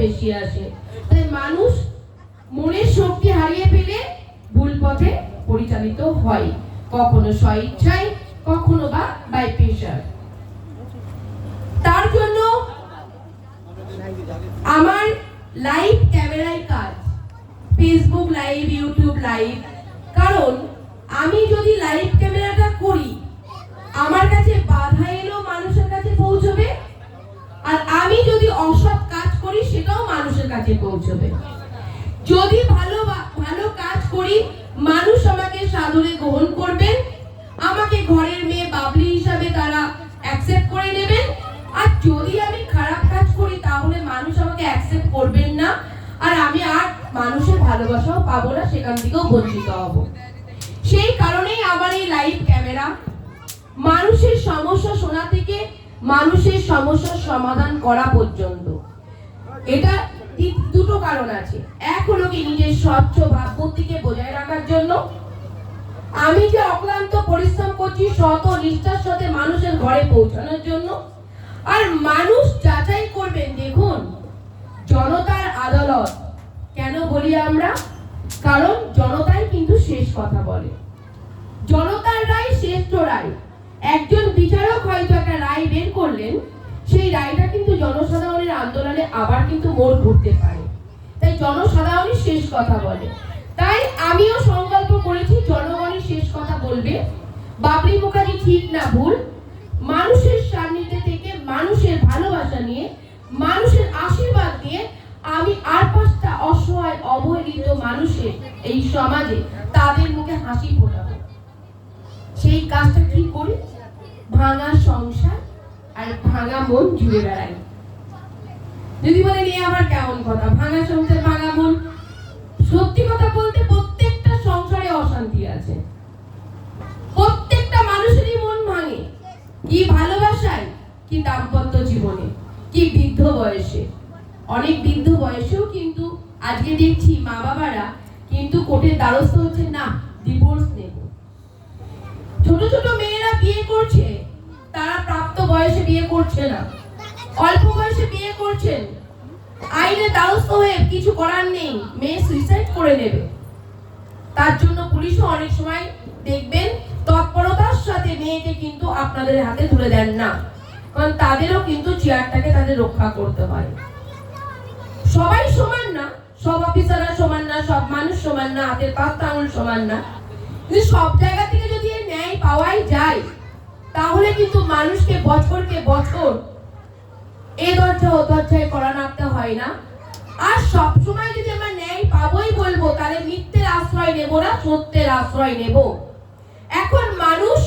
বেশি আসে। তাই মানুষ মনের শক্তি হারিয়ে ফেলে ভুল পথে পরিচালিত হয়। কখনো স্বইচ্ছায়, কখনো বা বাই প্রেশার তার জন্য আমার লাইভ ক্যামেরায় কাজ। ফেসবুক লাইভ ইউটিউব লাইভ কারণ আমি যদি লাইভ ক্যামেরাটা করি, আমার কাছে বাধা এলো মানুষের কাছে পৌঁছবে কাছে পৌঁছবে। যদি ভালো ভালো কাজ করি, মানুষ আমাকে সাদরে গ্রহণ করবেন, আমাকে ঘরের মেয়ে বাবলি হিসাবে তারা অ্যাকসেপ্ট করে নেবেন। আর যদি আমি খারাপ কাজ করি, তাহলে মানুষ আমাকে অ্যাকসেপ্ট করবেন না। আর আমি আর মানুষের ভালোবাসাও পাবো না, সেখান থেকেও বঞ্চিত হব। সেই কারণেই আমার এই লাইভ ক্যামেরা মানুষের সমস্যা শোনা থেকে মানুষের সমস্যার সমাধান করা পর্যন্ত। এটা দুটো কারণ আছে। এক হলো কি, নিজের স্বচ্ছ ভাবমূর্তিকে বজায় রাখার জন্য। আমি যে অক্লান্ত পরিশ্রম করছি শত নিষ্ঠার সাথে মানুষের ঘরে পৌঁছানোর জন্য। আর মানুষ যাচাই করবেন, দেখুন, জনতার আদালত, কেন বলি আমরা? কারণ জনতাই কিন্তু শেষ কথা বলে। জনতার রায় শ্রেষ্ঠ রায়। একজন বিচারক হয়তো একটা রায় বের করলেন, সেই রায়টা কিন্তু জনসাধারণের আন্দোলনে আবার কিন্তু মোড় ঘুরতে পারে। জনসাধারণই শেষ কথা বলে। তাই আমিও সংকল্প করেছি, জনগণই শেষ কথা বলবে। বাবরি মুখার্জি ঠিক না ভুল। মানুষের সান্নিধ্যে থেকে মানুষের ভালোবাসা নিয়ে, মানুষের আশীর্বাদ নিয়ে আমি আর পাঁচটা অসহায়, অবহেলিত মানুষের এই সমাজে তাদের মুখে হাসি ফোটাবো। সেই কাজটা কি করি? ভাঙা সংসার আর ভাঙা মন জুড়ে বেড়াই। যদি বলেন এ আবার কেমন কথা? ভাঙা সংসার, ভাঙা মন। সত্যি কথা বলতে প্রত্যেকটা সংসারে অশান্তি আছে। প্রত্যেকটা মানুষেরই মন ভাঙে। কি ভালোবাসায়, কি দাম্পত্য জীবনে, কি বৃদ্ধ বয়সে। অনেক বৃদ্ধ বয়সেও কিন্তু আজকে দেখছি মা বাবারা কিন্তু কোর্টের দ্বারস্থ হচ্ছে, না ডিভোর্স নেব। ছোট ছোট মেয়েরা বিয়ে করছে, তারা প্রাপ্ত বয়সে বিয়ে করছে না। অল্প বয়সে বিয়ে করছেন আইনে দ্বারস্থ হয়ে কিছু করার নেই, মেয়ে সুইসাইড করে নেবে। তার জন্য পুলিশও অনেক সময় দেখবেন, তৎপরতার সাথে মেয়েকে কিন্তু আপনাদের হাতে তুলে দেন না। কারণ তাদেরও কিন্তু চেয়ারটাকে তাদের রক্ষা করতে হয়। সবাই সমান না, সব অফিসাররা সমান না, সব মানুষ সমান না, হাতের পাঁচটা আঙুল সমান না। কিন্তু সব জায়গা থেকে যদি ন্যায় পাওয়াই যায়, তাহলে কিন্তু মানুষকে বছরকে বছর এ দরজা ও দরজায় করা নামতে হয় না। আর সব সময় যদি আমরা ন্যায় পাবোই বলব, তাহলে মিথ্যের আশ্রয় নেব না, সত্যের আশ্রয় নেব। এখন মানুষ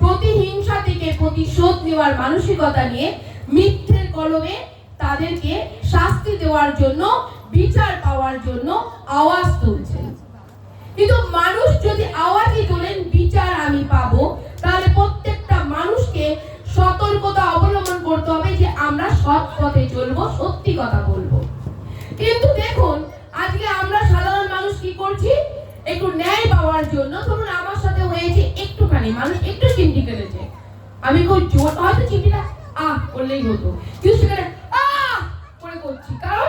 প্রতিহিংসা থেকে প্রতিশোধ নেওয়ার মানসিকতা নিয়ে মিথ্যের কলমে তাদেরকে শাস্তি দেওয়ার জন্য, বিচার পাওয়ার জন্য আওয়াজ তুলছেন কিন্তু মানুষ যদি আওয়াজই পথে চলবো সত্যি কথা বলব। কিন্তু দেখুন আজকে আমরা সাধারণ মানুষ কি করছি? একটু ন্যায় পাওয়ার জন্য ধরুন আমার সাথে হয়েছে একটুখানি মানুষ একটু চিমটি কেটেছে। আমি খুব জোর হয়তো চিমটিটা আহ করলেই হতো। কিন্তু সেখানে আহ করে করছি কারণ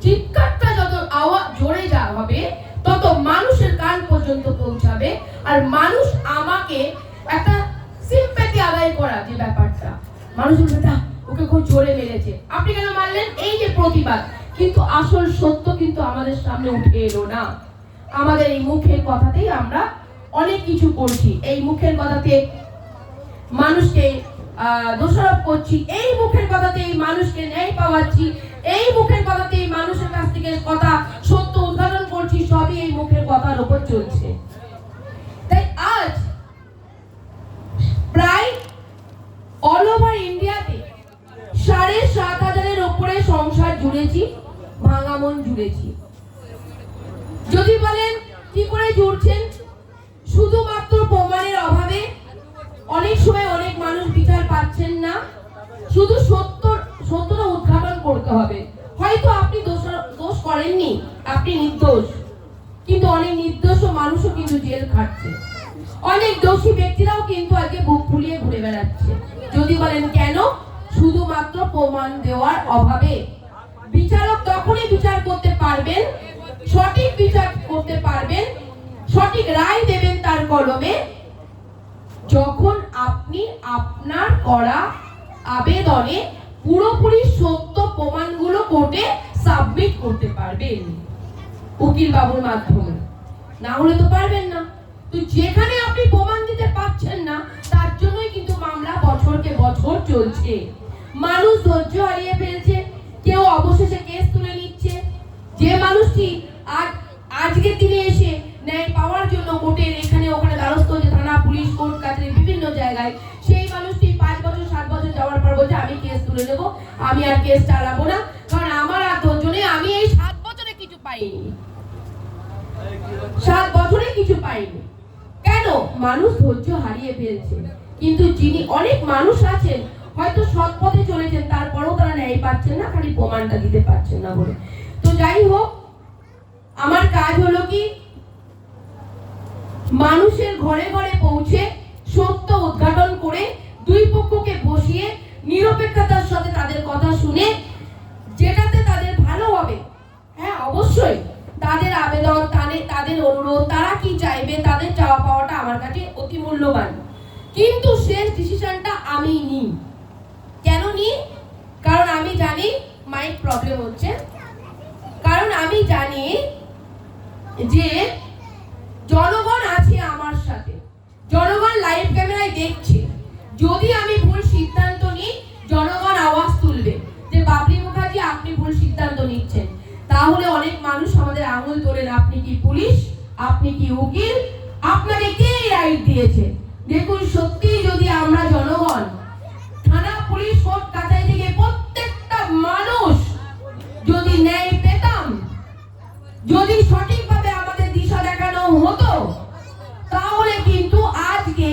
চিৎকারটা যত আওয়াজ জোরে যা হবে তত মানুষের কান পর্যন্ত পৌঁছাবে। আর মানুষ আমাকে একটা সিম্প্যাথি আদায় করা যে ব্যাপারটা। মানুষ বলবে "না, ওকে খুব জোরে মেরেছে। আপনি কেন মারলেন? এই যে প্রতিবাদ। কিন্তু আসল সত্য কিন্তু আমাদের সামনে উঠে এলো না। আমাদের এই মুখের কথাতেই আমরা অনেক কিছু করছি। এই মুখের কথাতে মানুষকে দোষারোপ করছি। এই মুখের কথাতে এই মানুষকে ন্যায় পাওয়াচ্ছি। এই মুখের কথাতে এই মানুষের কাছ থেকে কথা, সত্য উদ্ঘাটন করছি। সবই এই মুখের কথার উপর চলছে। তাই আজ প্রায় অল ওভার ইন্ডিয়াতে সাড়ে সাত হাজারের ওপরে সংসার জুড়েছি, ভাঙা জুড়েছি। যদি বলেন, কি করে জুড়ছেন? শুধুমাত্র প্রমাণের অভাবে অনেক সময় অনেক মানুষ বিচার পাচ্ছেন না। শুধু সত্য, সত্যটা উদ্ঘাটন করতে হবে। হয়তো আপনি দোষ দোষ করেননি, আপনি নির্দোষ। কিন্তু অনেক নির্দোষ মানুষও কিন্তু জেল খাটছে। অনেক দোষী ব্যক্তিরাও কিন্তু আজকে বুক ফুলিয়ে ঘুরে বেড়াচ্ছে। যদি বলেন, কেন শুধুমাত্র প্রমাণ দেওয়ার অভাবে। বিচারক তখনই বিচার করতে পারবেন, সঠিক বিচার করতে পারবেন, সঠিক রায় দেবেন তার কলমে, যখন আপনি আপনার করা আবেদনে পুরোপুরি সত্য প্রমাণগুলো কোর্টে সাবমিট করতে পারবেন উকিল বাবুর মাধ্যমে। না হলে তো পারবেন না। তো যেখানে আপনি প্রমাণ দিতে পারছেন না, তার জন্যই কিন্তু মামলা বছরকে বছর চলছে। মানুষ ধৈর্য হারিয়ে ফেলছে, কেউ অবশেষে কেস তুলে নিচ্ছে। যে মানুষটি আজ, আজকের দিনে এসে ন্যায় পাওয়ার জন্য কোর্টের এখানে ওখানে দ্বারস্থ হচ্ছে থানা, পুলিশ, কোর্ট কাছারি বিভিন্ন জায়গায়, সেই মানুষটি পাঁচ বছর, সাত বছর যাওয়ার পর বলছে, আমি কেস তুলে নেব, আমি আর কেস চালাবো না, কারণ আমার আর ধৈর্য আমি এই সাত বছরে কিছু পাইনি। সাত বছরে কিছু পাইনি। কেন? মানুষ ধৈর্য হারিয়ে ফেলছে। কিন্তু যিনি অনেক মানুষ আছেন হয়তো সৎ পথে চলেছেন, তারপরেও তারা ন্যায় পাচ্ছেন না, খালি প্রমাণটা দিতে পারছেন না বলে। তো যাই হোক, আমার কাজ হলো কি, মানুষের ঘরে ঘরে পৌঁছে সত্য উদ্ঘাটন করে দুই পক্ষকে বসিয়ে নিরপেক্ষতার সাথে তাদের কথা শুনে, যেটাতে তাদের ভালো হবে হ্যাঁ অবশ্যই তাদের আবেদন, তাদের তাদের অনুরোধ, তারা কি চাইবে, তাদের চাওয়া পাওয়াটা আমার কাছে অতি মূল্যবান। কিন্তু শেষ ডিসিশনটা আমি নিই কেন নিই কারণ আমি জানি মাইক প্রবলেম হচ্ছে। কারণ আমি জানি যে জনগণ আছে আমার সাথে। জনগণ লাইভ ক্যামেরায় দেখছে। যদি আমি ভুল সিদ্ধান্ত নিই, জনগণ আওয়াজ তুলবে যে, বাবরি মুখার্জি, আপনি ভুল সিদ্ধান্ত নিচ্ছেন। তাহলে অনেক মানুষ আমাদের আঙুল তোলেন আপনি কি পুলিশ? আপনি কি উকিল? আপনাকে কে রাইট দিয়েছে? দেখুন সত্যি যদি আমরা জনগণ যদি সঠিকভাবে আমাদের দিশা দেখানো হতো, তাহলে কিন্তু আজকে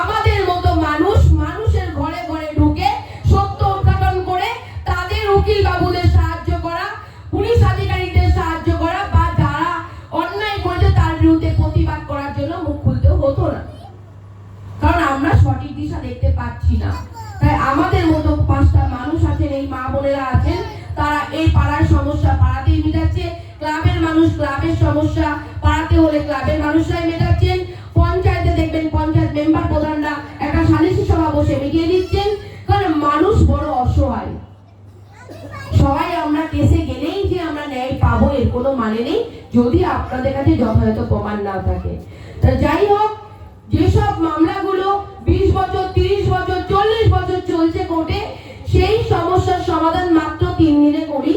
আমাদের মতো মানুষ মানুষের ঘরে ঘরে ঢুকে সত্য উদ্ঘাটন করে তাদের উকিল বাবুদের সাহায্য করা, পুলিশ আধিকারিকদের সাহায্য করা বা যারা অন্যায় করেছে তার বিরুদ্ধে প্রতিবাদ করার জন্য মুখ খুলতে হতো না। কারণ আমরা সঠিক দিশা দেখতে পাচ্ছি না। তাই আমাদের মতো পাঁচটা মানুষ আছেন, এই মা বোনেরা আছেন, তারা এই পাড়ার সমস্যা পাড়াতেই মেটাচ্ছে ক্লাবের মানুষ, ক্লাবের সমস্যা, পাড়াতে হলে ক্লাবের মানুষরাই মেটাচ্ছেন। পঞ্চায়েতে দেখবেন পঞ্চায়েত মেম্বার প্রধানরা একটা সালিশি সভা বসে মিটিয়ে দিচ্ছেন, কারণ মানুষ বড় অসহায়। সবাই আমরা কেসে গেলেই যে আমরা ন্যায় পাবো, এর কোনো মানে নেই, যদি আপনাদের কাছে যথাযথ প্রমাণ না থাকে। তা যাই হোক, যেসব মামলাগুলো বিশ বছর, তিরিশ বছর, চল্লিশ বছর চলছে কোর্টে, সেই সমস্যার সমাধান মাত্র তিন দিনে করি।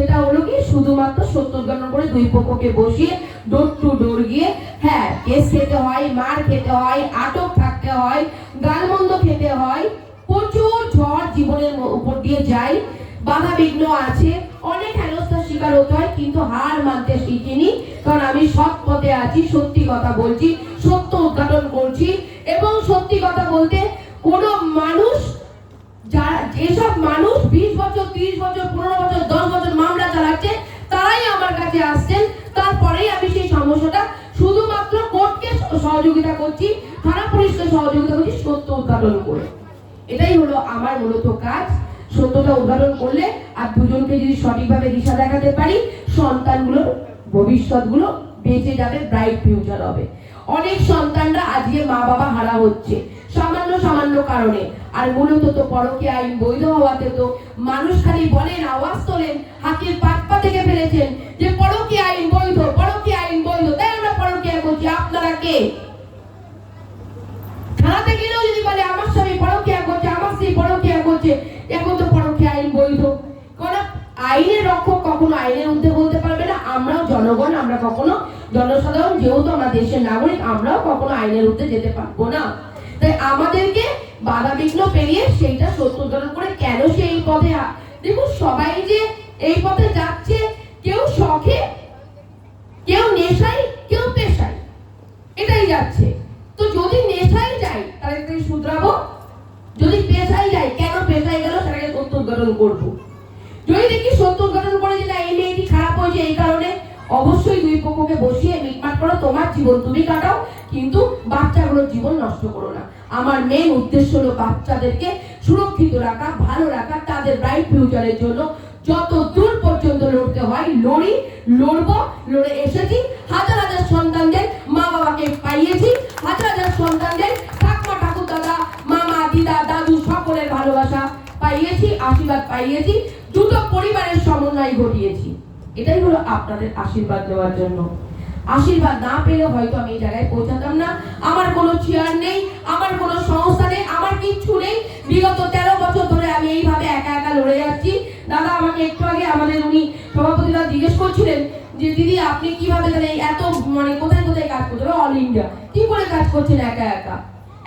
সেটা হলো কি, শুধুমাত্র সত্য উদ্ঘাটন করে দুই পক্ষকে বসিয়ে ডোর টু ডোর গিয়ে হ্যাঁ কেস খেতে হয়, মার খেতে হয়, আটক থাকতে হয়, গালমন্দ খেতে হয়, প্রচুর ঝড় জীবনের উপর দিয়ে যায়, বাধা বিঘ্ন আছে, অনেক হেনস্থার শিকার হতে হয়, কিন্তু হার মানতে শিখিনি, কারণ আমি সৎ পথে আছি, সত্যি কথা বলছি, সত্য উদ্ঘাটন করছি, এবং সত্যি কথা বলতে কোনো মানুষ যারা যেসব মানুষ বিশ বছর, তিরিশ বছর, পনেরো বছর, দশ বছর মামলা চালাচ্ছে তারাই আমার কাছে আসছেন তারপরেই আমি সেই সমস্যাটা শুধুমাত্র কোর্টকে সহযোগিতা করছি, থানা পুলিশকে সহযোগিতা করছি, সত্য উদ্ঘাটন করে। এটাই হলো আমার মূলত কাজ। সত্যটা উদ্ঘাটন করলে আর দুজনকে যদি সঠিকভাবে দিশা দেখাতে পারি সন্তানগুলোর ভবিষ্যৎগুলো বেঁচে যাবে ব্রাইট ফিউচার হবে। অনেক সন্তানরা আজকে মা বাবা হারা হচ্ছে, সামান্য সামান্য কারণে। আর মূলত তো পরকে আইন বৈধ হওয়াতে তো মানুষ খালি বলেন আওয়াজ তোলেন, হাতির পাত পা থেকে ফেলেছেন যে পরকী আইন বৈধ পরকী থানাতে গেলেও যদি বলে, আমার স্বামী পরকিয়া করছে আমার স্ত্রী পরকিয়া করছে এখন তো পরকিয়া আইন বৈধ। কারণ আইনের রক্ষক কখনো আইনের ঊর্ধ্বে বলতে পারবে না। আমরাও জনগণ, আমরা কখনো জনসাধারণ, যেহেতু আমরা দেশের নাগরিক, আমরাও কখনো আইনের ঊর্ধ্বে যেতে পারব না। তাই আমাদেরকে বাধা বিঘ্ন পেরিয়ে সেইটা করে কেন সে এই পথে দেখুন, সবাই যে এই পথে যাচ্ছে, কেউ শখে কেউ নেশায় কেউ পেশায় এটাই যাচ্ছে। তো যদি নেশায় যাই, তাহলে তাকে শুধরাবো। যদি পেশায় যাই, কেন পেশায় গেল? সেটাকে সত্য উদ্ঘাটন করব। যদি দেখি সত্য উদ্ঘাটন করে যে না, এই মেয়েটি খারাপ হয়েছে এই কারণে, অবশ্যই দুই পক্ষকে বসিয়ে মিটমাট করো। তোমার জীবন তুমি কাটাও, কিন্তু বাচ্চাগুলোর জীবন নষ্ট করো না। আমার মেন উদ্দেশ্য হলো বাচ্চাদেরকে সুরক্ষিত রাখা, ভালো রাখা, তাদের ব্রাইট ফিউচারের জন্য যত দূর পর্যন্ত লড়তে হয়, লড়ি, লড়বো, লড়ে এসেছি। হাজার হাজার সন্তানদের মা বাবাকে পাইয়েছি। হাজার হাজার সন্তানদের ঠাকুমা, ঠাকুর দাদা, মামা, দিদা, দাদু সকলের ভালোবাসা পাইয়েছি, আশীর্বাদ পাইয়েছি। দুটো পরিবারের সমন্বয় ঘটিয়েছি। এটাই হলো আপনাদের আশীর্বাদ দেওয়ার জন্য। আশীর্বাদ না পেলে হয়তো আমি এই জায়গায় পৌঁছাতাম না। আমার কোনো চেয়ার নেই, আমার কোনো সভাপতিরা জিজ্ঞেস করছিলেন যে, দিদি, আপনি কীভাবে তাহলে এত মানে কোথায় কোথায় কাজ করছেন? অল ইন্ডিয়া কি করে কাজ করছেন একা একা?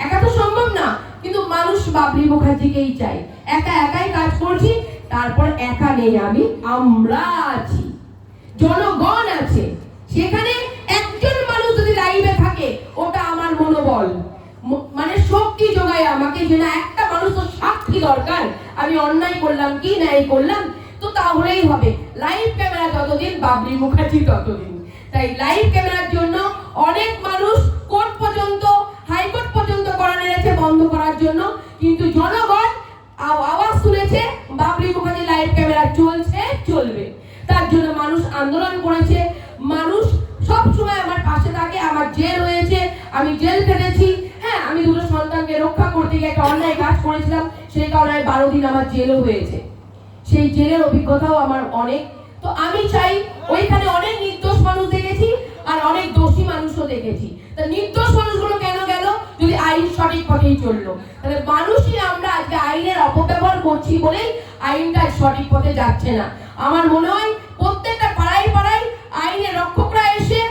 একা তো সম্ভব না, কিন্তু মানুষ বাবরি মুখার্জিকেই চাই একা, একাই কাজ করছি, তারপর একা নেই আমি, আমরা আছি। জনগণ আছে। সেখানে একজন মানুষ যদি লাইভে থাকে, ওটা আমার মনোবল। মানে শক্তি যোগায় আমাকে যে না, একটা মানুষ তো সাক্ষী দরকার। আমি অন্যায় করলাম কি ন্যায় করলাম তো তাহলেই হবে। লাইভ ক্যামেরা যতদিন, বাবরি মুখার্জি ততদিন। তাই লাইভ ক্যামেরার জন্য অনেক মানুষ কোর্ট পর্যন্ত হাইকোর্ট পর্যন্ত করা নেড়েছে, বন্ধ করার জন্য। কিন্তু জনগণ আও- আওয়াজ তুলেছে, বাবরি মুখার্জি লাইভ ক্যামেরা চলছে, চলবে। তার জন্য মানুষ আন্দোলন করেছে। মানুষ সব সময় আমার পাশে থাকে, আমার জেল হয়েছে, আমি জেল কেটেছি হ্যাঁ আমি দুটো সন্তানকে রক্ষা করতে গিয়ে একটা অন্যায় কাজ করেছিলাম, সেই কারণে বারো দিন আমার জেলও হয়েছে। সেই জেলের অভিজ্ঞতাও আমার অনেক। তো আমি চাই ওইখানে অনেক নির্দোষ মানুষ দেখেছি আর অনেক দোষী মানুষও দেখেছি। তা নির্দোষ মানুষগুলো কেন গেল? যদি আইন সঠিক পথেই চলল। তাহলে মানুষই আমরা আজকে আইনের অপব্যবহার করছি বলেই আইনটা সঠিক পথে যাচ্ছে না। আমার মনে হয় প্রত্যেকটা পাড়ায় পাড়ায় আইনের রক্ষকরা এসে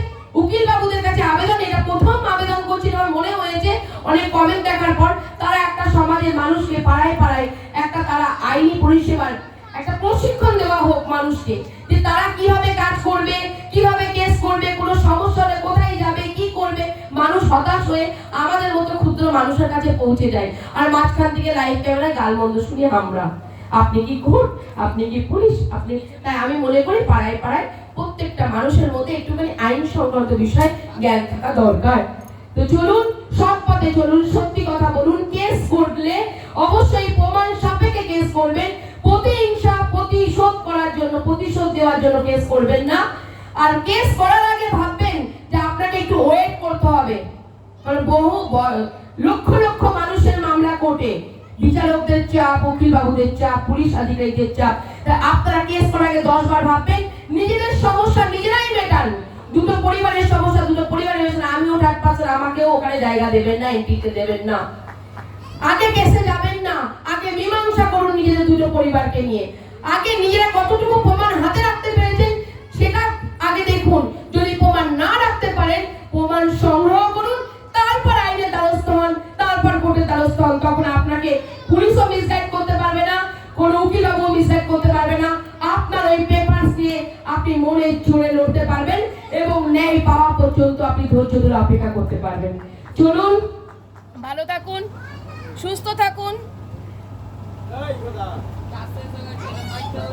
উকিল বাবুদের কাছে আবেদন, এটা প্রথম আবেদন করছি আমার মনে হয়েছে, অনেক কমেন্ট দেখার পর তারা একটা সমাজের মানুষকে পাড়ায় পাড়ায় একটা তারা আইনি পরিষেবার একটা প্রশিক্ষণ দেওয়া হোক মানুষকে যে তারা কীভাবে কাজ করবে, কীভাবে কেস করবে, কোনো সমস্যা হলে কোথায় যাবে, কি করবে, মানুষ হতাশ হয়ে আমাদের মতো ক্ষুদ্র মানুষের কাছে পৌঁছে যায়। আর মাঝখান থেকে লাইভ ক্যামেরায় গালমন্দ শুনি আমরা। আপনি কি কোর্ট আপনি কি পুলিশ? আপনি তাই আমি মনে করি পাড়ায় পাড়ায় প্রত্যেকটা মানুষের মধ্যে একটুখানি আইন সংক্রান্ত বিষয় জ্ঞান থাকা দরকার। তো চলুন, সৎ পথে চলুন, সত্যি কথা বলুন। কেস করলে অবশ্যই প্রমাণ সাপেক্ষে কেস করবেন। প্রতিহিংসা জন্য প্রতিশোধ দেওয়ার জন্য কেস করবেন না। আর কেস করার আগে ভাববেন যে আপনাকে একটু ওয়েট করতে হবে। কারণ বহু লক্ষ লক্ষ মানুষের মামলা কোর্টে বিচারকদের চাপ, উকিল বাবুদের চাপ, পুলিশ আধিকারিকদের চাপ। তা আপনারা কেস করার আগে দশ বার ভাববেন, নিজেদের সমস্যা নিজেরাই মেটান দুটো পরিবারের সমস্যা, দুটো পরিবারের আমিও ডাক পাচ্ছি আমাকেও ওখানে জায়গা দেবেন না এন্ট্রিতে দেবেন না। আগে কেসে যাবেন না, আগে মীমাংসা করুন নিজেদের দুটো পরিবারকে নিয়ে। আগে নিজেরা কতটুকু প্রমাণ হাতে রাখতে পেরেছেন সেটা আগে দেখুন। যদি প্রমাণ না রাখতে পারেন প্রমাণ সংগ্রহ করুন তারপর আইনের দ্বারস্থ হন তারপর কোর্টের দ্বারস্থ হন তখন আপনাকে পুলিশও মিসগাইড করতে পারবে না কোনো উকিল বাবুও মিসগাইড করতে পারবে না। আপনার ওই পেপারস দিয়ে আপনি মনে জোরে লড়তে পারবেন এবং ন্যায় পাওয়া পর্যন্ত আপনি ধৈর্য ধরে অপেক্ষা করতে পারবেন। চলুন। ভালো থাকুন সুস্থ থাকুন।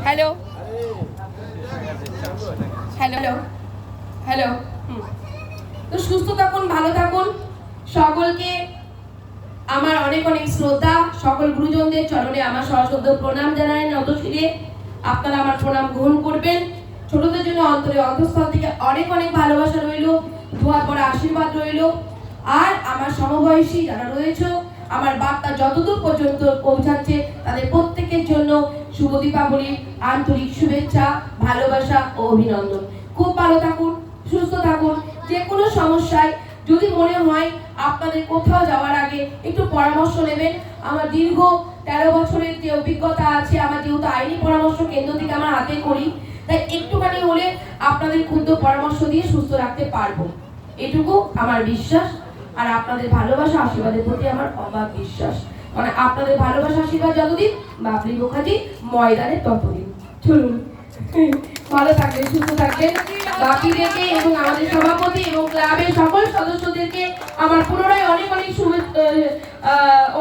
Hello hello hello. তো সুস্থ থাকুন, ভালো থাকুন। সকলকে আমার অনেক অনেক শ্রদ্ধা। সকল গুরুজনদের চরণে আমার সশ্রদ্ধ প্রণাম জানাই নতশিরে আপনারা আমার প্রণাম গ্রহণ করবেন। ছোটদের জন্য অন্তরে অন্তঃস্থল থেকে অনেক অনেক ভালোবাসা রইল ধোয়া পড়া আশীর্বাদ রইল। আর আমার সমবয়সী যারা রয়েছে আমার বার্তা যতদূর পর্যন্ত পৌঁছাচ্ছে, তাদের প্রত্যেকের জন্য শুভ দীপাবলির আন্তরিক শুভেচ্ছা, ভালোবাসা ও অভিনন্দন। খুব ভালো থাকুন, সুস্থ থাকুন। যে কোনো সমস্যায় যদি মনে হয় আপনাদের কোথাও যাওয়ার আগে একটু পরামর্শ নেবেন, আমার দীর্ঘ তেরো বছরের যে অভিজ্ঞতা আছে, আমার যেহেতু আইনি পরামর্শ কেন্দ্র থেকে আমার হাতে করি, তাই একটুখানি হলে আপনাদের ক্ষুদ্র পরামর্শ দিয়ে সুস্থ রাখতে পারব। এটুকু আমার বিশ্বাস। আর আপনাদের ভালোবাসা, আশীর্বাদের প্রতি আমার অবাক বিশ্বাস। মানে আপনাদের ভালোবাসা, আশীর্বাদ যতদিন? বাবলি মুখার্জি ময়দানে ততদিন। চলুন। ভালো থাকবেন, সুস্থ থাকবেন। বাকিদেরকে এবং আমাদের সভাপতি এবং ক্লাবের সকল সদস্যদেরকে আমার পুনরায় অনেক অনেক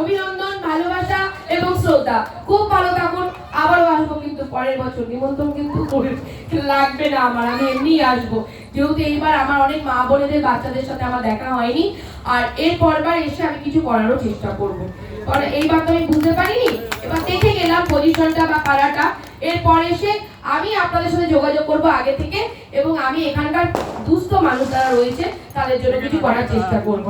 অভিনন্দন, ভালোবাসা এবং শ্রদ্ধা। খুব ভালো থাকুন। আবারও আসব পরের বছর। নিমন্ত্রণ কিন্তু লাগবে না আমার, আমি এমনি আসব। যেহেতু এইবার আমার অনেক মা বোনেদের বাচ্চাদের সাথে আমার দেখা হয়নি। আর এর পরবার এসে আমি কিছু করারও চেষ্টা করব। এইবার তো আমি বুঝতে পারিনি। এবার দেখে গেলাম পজিশনটা বা কালারটা এরপর এসে আমি আপনাদের সাথে যোগাযোগ করব আগে থেকে এবং আমি এখানকার দুস্থ মানুষ যারা রয়েছে, তাদের জন্য কিছু করার চেষ্টা করব।